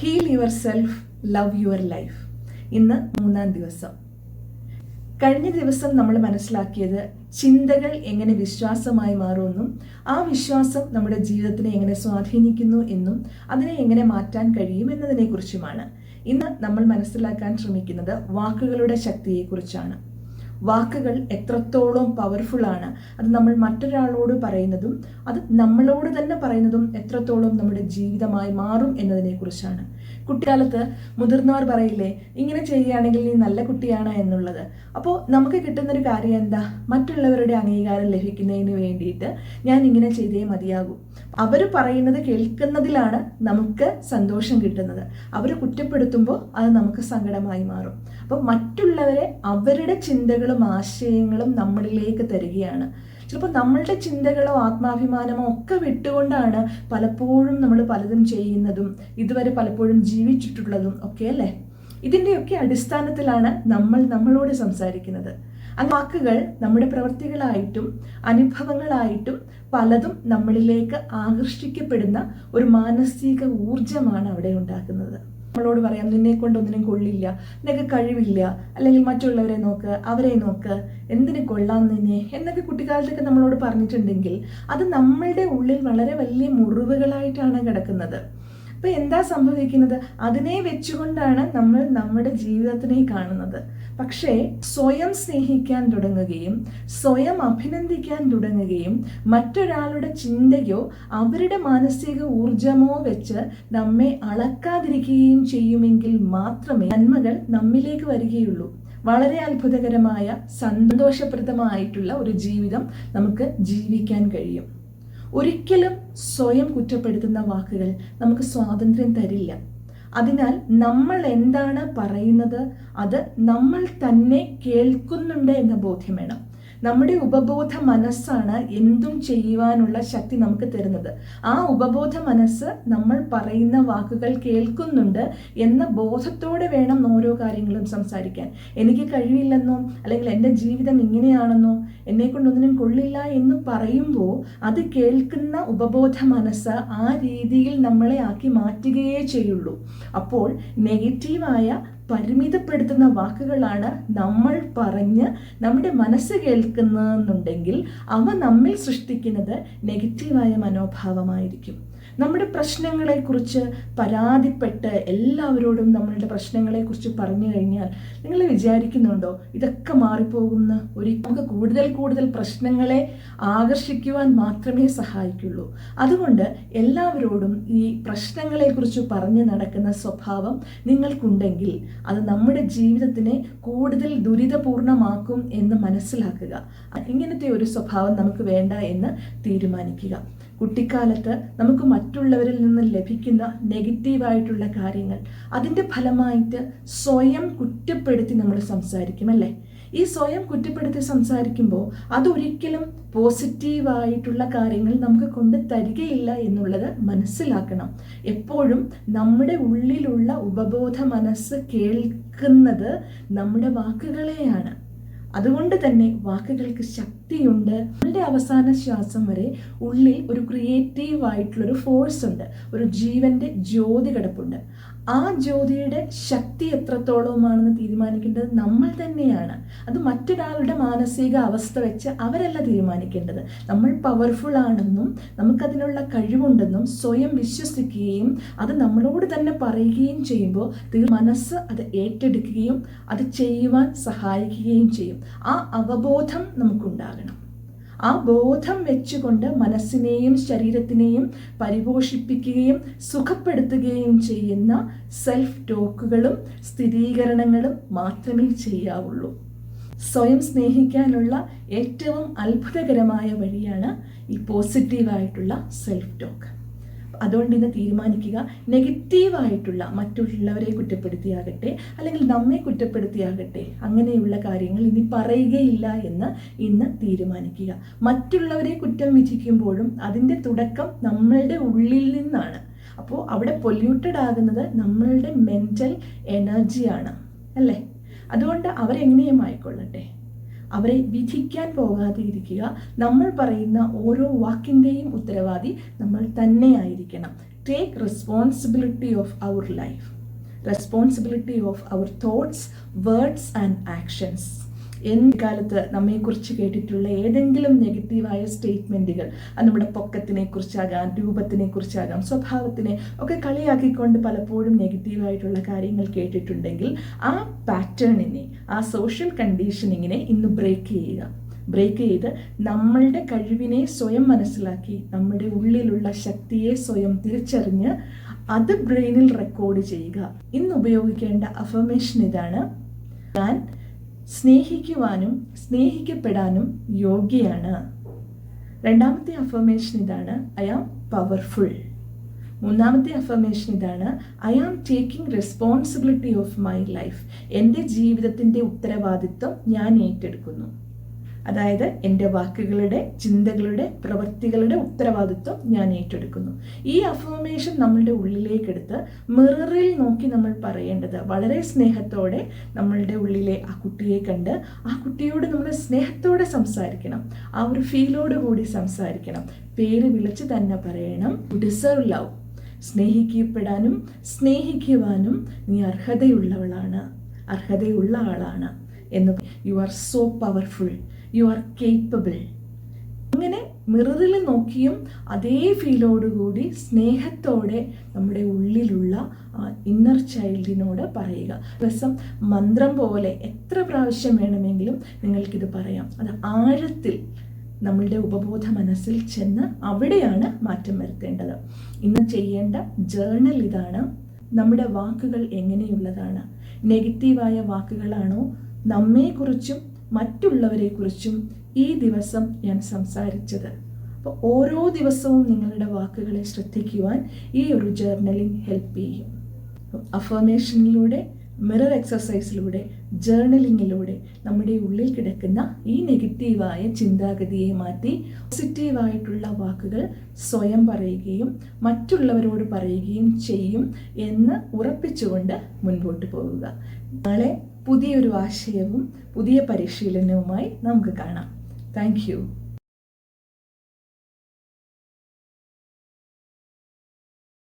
Heal your self love your life ഇന്ന് മൂന്നാം ദിവസം. കഴിഞ്ഞ ദിവസം നമ്മൾ മനസ്സിലാക്കിയത് ചിന്തകൾ എങ്ങനെ വിശ്വാസമായി മാറുമെന്നും ആ വിശ്വാസം നമ്മുടെ ജീവിതത്തിനെ എങ്ങനെ സ്വാധീനിക്കുന്നു എന്നും അതിനെ എങ്ങനെ മാറ്റാൻ കഴിയും എന്നതിനെക്കുറിച്ചുമാണ്. ഇന്ന് നമ്മൾ മനസ്സിലാക്കാൻ ശ്രമിക്കുന്നത് വാക്കുകളുടെ ശക്തിയെക്കുറിച്ചാണ്. വാക്കുകൾ എത്രത്തോളം പവർഫുൾ ആണ്. അത് നമ്മൾ മറ്റൊരാളോട് പറയുന്നതും അത് നമ്മളോട് തന്നെ പറയുന്നതും എത്രത്തോളം നമ്മുടെ ജീവിതമായി മാറും എന്നതിനെക്കുറിച്ചാണ് കുട്ടിക്കാലത്ത് മുതിർന്നവർ പറയില്ലേ ഇങ്ങനെ ചെയ്യുകയാണെങ്കിൽ നീ നല്ല കുട്ടിയാണ് എന്നുള്ളത്. അപ്പോൾ നമുക്ക് കിട്ടുന്നൊരു കാര്യം എന്താ? മറ്റുള്ളവരുടെ അംഗീകാരം ലഭിക്കുന്നതിന് വേണ്ടിയിട്ട് ഞാൻ ഇങ്ങനെ ചെയ്തേ മതിയാകൂ. അവർ പറയുന്നത് കേൾക്കുന്നതിലാണ് നമുക്ക് സന്തോഷം കിട്ടുന്നത്. അവർ കുറ്റപ്പെടുത്തുമ്പോൾ അത് നമുക്ക് സങ്കടമായി മാറും. അപ്പോൾ മറ്റുള്ളവരെ അവരുടെ ചിന്തകളും ആശയങ്ങളും നമ്മളിലേക്ക് തരികയാണ്. ചിലപ്പോൾ നമ്മളുടെ ചിന്തകളോ ആത്മാഭിമാനമോ ഒക്കെ വിട്ടുകൊണ്ടാണ് പലപ്പോഴും നമ്മൾ പലതും ചെയ്യുന്നതും ഇതുവരെ പലപ്പോഴും ജീവിച്ചിട്ടുള്ളതും ഒക്കെ അല്ലേ? ഇതിന്റെയൊക്കെ അടിസ്ഥാനത്തിലാണ് നമ്മൾ നമ്മളോട് സംസാരിക്കുന്നത്. ആ വാക്കുകൾ നമ്മുടെ പ്രവൃത്തികളായിട്ടും അനുഭവങ്ങളായിട്ടും പലതും നമ്മളിലേക്ക് ആകർഷിക്കപ്പെടുന്ന ഒരു മാനസിക ഊർജമാണ് അവിടെ ഉണ്ടാക്കുന്നത്. നമ്മളോട് പറയാം നിന്നെ കൊണ്ട് ഒന്നിനും കൊള്ളില്ല നിനക്ക് കഴിവില്ല അല്ലെങ്കിൽ മറ്റുള്ളവരെ നോക്ക് അവരെ നോക്ക് എന്തിനു കൊള്ളാം നിന്നെ? എന്നൊക്കെ കുട്ടിക്കാലത്തൊക്കെ നമ്മളോട് പറഞ്ഞിട്ടുണ്ടെങ്കിൽ അത് നമ്മളുടെ ഉള്ളിൽ വളരെ വലിയ മുറിവുകളായിട്ടാണ് കിടക്കുന്നത്. അപ്പോൾ എന്താ സംഭവിക്കുന്നത്? അതിനെ വെച്ചുകൊണ്ടാണ് നമ്മൾ നമ്മുടെ ജീവിതത്തിനെ കാണുന്നത്. പക്ഷേ സ്വയം സ്നേഹിക്കാൻ തുടങ്ങുകയും സ്വയം അഭിനന്ദിക്കാൻ തുടങ്ങുകയും മറ്റൊരാളുടെ ചിന്തയോ അവരുടെ മാനസിക ഊർജമോ വെച്ച് നമ്മെ അളക്കാതിരിക്കുകയും ചെയ്യുമെങ്കിൽ മാത്രമേ നന്മകൾ നമ്മിലേക്ക് വരികയുള്ളൂ. വളരെ അത്ഭുതകരമായ സന്തോഷപ്രദമായിട്ടുള്ള ഒരു ജീവിതം നമുക്ക് ജീവിക്കാൻ കഴിയും. ഒരിക്കലും സ്വയം കുറ്റപ്പെടുത്തുന്ന വാക്കുകൾ നമുക്ക് സ്വാതന്ത്ര്യം തരില്ല. അതിനാൽ നമ്മൾ എന്താണ് പറയുന്നത്? അത് നമ്മൾ തന്നെ കേൾക്കുന്നുണ്ട് എന്ന ബോധ്യം വേണം. നമ്മുടെ ഉപബോധ മനസ്സാണ് എന്തും ചെയ്യുവാനുള്ള ശക്തി നമുക്ക് തരുന്നത്. ആ ഉപബോധ മനസ്സ് നമ്മൾ പറയുന്ന വാക്കുകൾ കേൾക്കുന്നുണ്ട് എന്ന ബോധത്തോടെ വേണം ഓരോ കാര്യങ്ങളും സംസാരിക്കാൻ. എനിക്ക് കഴിവില്ലെന്നോ അല്ലെങ്കിൽ എന്റെ ജീവിതം ഇങ്ങനെയാണെന്നോ എന്നെ കൊണ്ടൊന്നിനും കൊള്ളില്ല എന്ന് പറയുമ്പോൾ അത് കേൾക്കുന്ന ഉപബോധ മനസ്സ് ആ രീതിയിൽ നമ്മളെ ആക്കി മാറ്റുകയേ ചെയ്യുള്ളൂ. അപ്പോൾ നെഗറ്റീവായ പരിമിതപ്പെടുത്തുന്ന വാക്കുകളാണ് നമ്മൾ പറഞ്ഞ് നമ്മുടെ മനസ്സ് കേൾക്കുന്നതെന്നുണ്ടെങ്കിൽ അവ നമ്മിൽ സൃഷ്ടിക്കുന്നത് നെഗറ്റീവായ മനോഭാവമായിരിക്കും. നമ്മുടെ പ്രശ്നങ്ങളെക്കുറിച്ച് പരാതിപ്പെട്ട് എല്ലാവരോടും നമ്മളുടെ പ്രശ്നങ്ങളെക്കുറിച്ച് പറഞ്ഞു കഴിഞ്ഞാൽ നിങ്ങൾ വിചാരിക്കുന്നുണ്ടോ ഇതൊക്കെ മാറിപ്പോകുന്ന ഒരു നമുക്ക് കൂടുതൽ കൂടുതൽ പ്രശ്നങ്ങളെ ആകർഷിക്കുവാൻ മാത്രമേ സഹായിക്കുള്ളൂ. അതുകൊണ്ട് എല്ലാവരോടും ഈ പ്രശ്നങ്ങളെക്കുറിച്ച് പറഞ്ഞു നടക്കുന്ന സ്വഭാവം നിങ്ങൾക്കുണ്ടെങ്കിൽ അത് നമ്മുടെ ജീവിതത്തിനെ കൂടുതൽ ദുരിതപൂർണമാക്കും എന്ന് മനസ്സിലാക്കുക. ഇങ്ങനത്തെ ഒരു സ്വഭാവം നമുക്ക് വേണ്ട എന്ന് തീരുമാനിക്കുക. കുട്ടിക്കാലത്ത് നമുക്ക് മറ്റുള്ളവരിൽ നിന്ന് ലഭിക്കുന്ന നെഗറ്റീവായിട്ടുള്ള കാര്യങ്ങൾ. അതിന്റെ ഫലമായിട്ട് സ്വയം കുറ്റപ്പെടുത്തി നമ്മൾ സംസാരിക്കും അല്ലേ? ഈ സ്വയം കുറ്റപ്പെടുത്തി സംസാരിക്കുമ്പോൾ അതൊരിക്കലും പോസിറ്റീവായിട്ടുള്ള കാര്യങ്ങൾ നമുക്ക് കൊണ്ട് തരികയില്ല എന്നുള്ളത് മനസ്സിലാക്കണം. എപ്പോഴും നമ്മുടെ ഉള്ളിലുള്ള ഉപബോധ മനസ്സ് കേൾക്കുന്നത് നമ്മുടെ വാക്കുകളെയാണ്. അതുകൊണ്ട് തന്നെ വാക്കുകൾക്ക് ശക്തിയുണ്ട്. നമ്മളുടെ അവസാന ശ്വാസം വരെ ഉള്ളിൽ ഒരു ക്രിയേറ്റീവ് ആയിട്ടുള്ളൊരു ഫോഴ്സ് ഉണ്ട്. ഒരു ജീവന്റെ ജ്യോതി കിടപ്പുണ്ട്. ആ ജ്യോതിയുടെ ശക്തി എത്രത്തോളമാണെന്ന് തീരുമാനിക്കേണ്ടത് നമ്മൾ തന്നെയാണ്. അത് മറ്റൊരാളുടെ മാനസിക അവസ്ഥ വെച്ച് അവരല്ല തീരുമാനിക്കേണ്ടത്. നമ്മൾ പവർഫുൾ ആണെന്നും നമുക്കതിനുള്ള കഴിവുണ്ടെന്നും സ്വയം വിശ്വസിക്കുകയും അത് നമ്മളോട് തന്നെ പറയുകയും ചെയ്യുമ്പോൾ മനസ്സ് അത് ഏറ്റെടുക്കുകയും അത് ചെയ്യുവാൻ സഹായിക്കുകയും ചെയ്യും. ആ അവബോധം നമുക്കുണ്ടാകണം. ആ ബോധം വെച്ചുകൊണ്ട് മനസ്സിനെയും ശരീരത്തിനെയും പരിപോഷിപ്പിക്കുകയും സുഖപ്പെടുത്തുകയും ചെയ്യുന്ന സെൽഫ് ടോക്കുകളും സ്ഥിരീകരണങ്ങളും മാത്രമേ ചെയ്യാവുള്ളൂ. സ്വയം സ്നേഹിക്കാനുള്ള ഏറ്റവും അത്ഭുതകരമായ വഴിയാണ് ഈ പോസിറ്റീവായിട്ടുള്ള സെൽഫ് ടോക്ക് അതുകൊണ്ട് ഇന്ന് തീരുമാനിക്കുക. നെഗറ്റീവായിട്ടുള്ള മറ്റുള്ളവരെ കുറ്റപ്പെടുത്തിയാകട്ടെ അല്ലെങ്കിൽ നമ്മെ കുറ്റപ്പെടുത്തിയാകട്ടെ അങ്ങനെയുള്ള കാര്യങ്ങൾ ഇനി പറയുകയില്ല എന്ന് ഇന്ന് തീരുമാനിക്കുക. മറ്റുള്ളവരെ കുറ്റം വിധിക്കുമ്പോഴും അതിന്റെ തുടക്കം നമ്മളുടെ ഉള്ളിൽ നിന്നാണ്. അപ്പോൾ അവിടെ പൊല്യൂട്ടഡ് ആകുന്നത് നമ്മളുടെ മെന്റൽ എനർജിയാണ് അല്ലേ? അതുകൊണ്ട് അവരെങ്ങനെയും ആയിക്കൊള്ളട്ടെ. അവരെ വിധിക്കാൻ പോകാതെ ഇരിക്കുക നമ്മൾ പറയുന്ന ഓരോ വാക്കിന്റെയും ഉത്തരവാദി നമ്മൾ തന്നെ ആയിരിക്കണം. Take responsibility of our life responsibility of our thoughts words and actions എന്ത് കാലത്ത് നമ്മെക്കുറിച്ച് കേട്ടിട്ടുള്ള ഏതെങ്കിലും നെഗറ്റീവായ സ്റ്റേറ്റ്മെന്റുകൾ അത് നമ്മുടെ പൊക്കത്തിനെ കുറിച്ചാകാം രൂപത്തിനെ കുറിച്ചാകാം സ്വഭാവത്തിനെ ഒക്കെ കളിയാക്കിക്കൊണ്ട് പലപ്പോഴും നെഗറ്റീവായിട്ടുള്ള കാര്യങ്ങൾ കേട്ടിട്ടുണ്ടെങ്കിൽ ആ പാറ്റേണിനെ ആ സോഷ്യൽ കണ്ടീഷനിങ്ങിനെ ഇന്ന് ബ്രേക്ക് ചെയ്യുക. ബ്രേക്ക് ചെയ്ത് നമ്മളുടെ കഴിവിനെ സ്വയം മനസ്സിലാക്കി നമ്മുടെ ഉള്ളിലുള്ള ശക്തിയെ സ്വയം തിരിച്ചറിഞ്ഞ് അത് ബ്രെയിനിൽ റെക്കോർഡ് ചെയ്യുക. ഇന്ന് ഉപയോഗിക്കേണ്ട അഫർമേഷൻ ഇതാണ് ഞാൻ സ്നേഹിക്കുവാനും സ്നേഹിക്കപ്പെടാനും യോഗ്യയാണ്. രണ്ടാമത്തെ അഫർമേഷൻ ഇതാണ് ഐ ആം പവർഫുൾ മൂന്നാമത്തെ അഫർമേഷൻ ഇതാണ് I am taking responsibility of my life എന്റെ ജീവിതത്തിന്റെ ഉത്തരവാദിത്വം ഞാൻ ഏറ്റെടുക്കുന്നു. അതായത് എന്റെ വാക്കുകളുടെ ചിന്തകളുടെ പ്രവൃത്തികളുടെ ഉത്തരവാദിത്വം ഞാൻ ഏറ്റെടുക്കുന്നു. ഈ അഫർമേഷൻ നമ്മളുടെ ഉള്ളിലേക്കെടുത്ത് മിററിൽ നോക്കി നമ്മൾ പറയേണ്ടത് വളരെ സ്നേഹത്തോടെ നമ്മളുടെ ഉള്ളിലെ ആ കുട്ടിയെ കണ്ട് ആ കുട്ടിയോട് നമ്മൾ സ്നേഹത്തോടെ സംസാരിക്കണം. ആ ഒരു ഫീലോട് കൂടി സംസാരിക്കണം. പേര് വിളിച്ച് തന്നെ പറയണം. ഡിസേർവ് ലവ് സ്നേഹിക്കപ്പെടാനും സ്നേഹിക്കുവാനും നീ അർഹതയുള്ളവളാണ്. അർഹതയുള്ള ആളാണ്. എന്ന്. You are so powerful you are capable അങ്ങനെ മിററിൽ നോക്കിയും അതേ ഫീലോടുകൂടി സ്നേഹത്തോടെ നമ്മുടെ ഉള്ളിലുള്ള ഇന്നർ ചൈൽഡിനോട് പറയുക. ദിവസം മന്ത്രം പോലെ എത്ര പ്രാവശ്യം വേണമെങ്കിലും നിങ്ങൾക്കിത് പറയാം. അത് ആഴത്തിൽ നമ്മളുടെ ഉപബോധ മനസ്സിൽ ചെന്ന് അവിടെയാണ് മാറ്റം വരുത്തേണ്ടത്. ഇന്ന് ചെയ്യേണ്ട ജേർണൽ ഇതാണ്. നമ്മുടെ വാക്കുകൾ എങ്ങനെയുള്ളതാണ്? നെഗറ്റീവായ വാക്കുകളാണോ? നമ്മെക്കുറിച്ചും മറ്റുള്ളവരെക്കുറിച്ചും ഈ ദിവസം ഞാൻ സംസാരിച്ചത്. അപ്പോൾ ഓരോ ദിവസവും നിങ്ങളുടെ വാക്കുകളെ ശ്രദ്ധിക്കുവാൻ ഈ ഒരു ജേർണലിംഗ് ഹെൽപ്പ് ചെയ്യും. അഫർമേഷനിലൂടെ മിറർ എക്സസൈസിലൂടെ ജേർണലിങ്ങിലൂടെ നമ്മുടെ ഉള്ളിൽ കിടക്കുന്ന ഈ നെഗറ്റീവായ ചിന്താഗതിയെ മാറ്റി പോസിറ്റീവായിട്ടുള്ള വാക്കുകൾ സ്വയം പറയുകയും മറ്റുള്ളവരോട് പറയുകയും ചെയ്യും എന്ന് ഉറപ്പിച്ചുകൊണ്ട് മുൻപോട്ട് പോവുക. നാളെ പുതിയൊരു ആശയവും പുതിയ പരിശീലനവുമായി നമുക്ക് കാണാം. താങ്ക്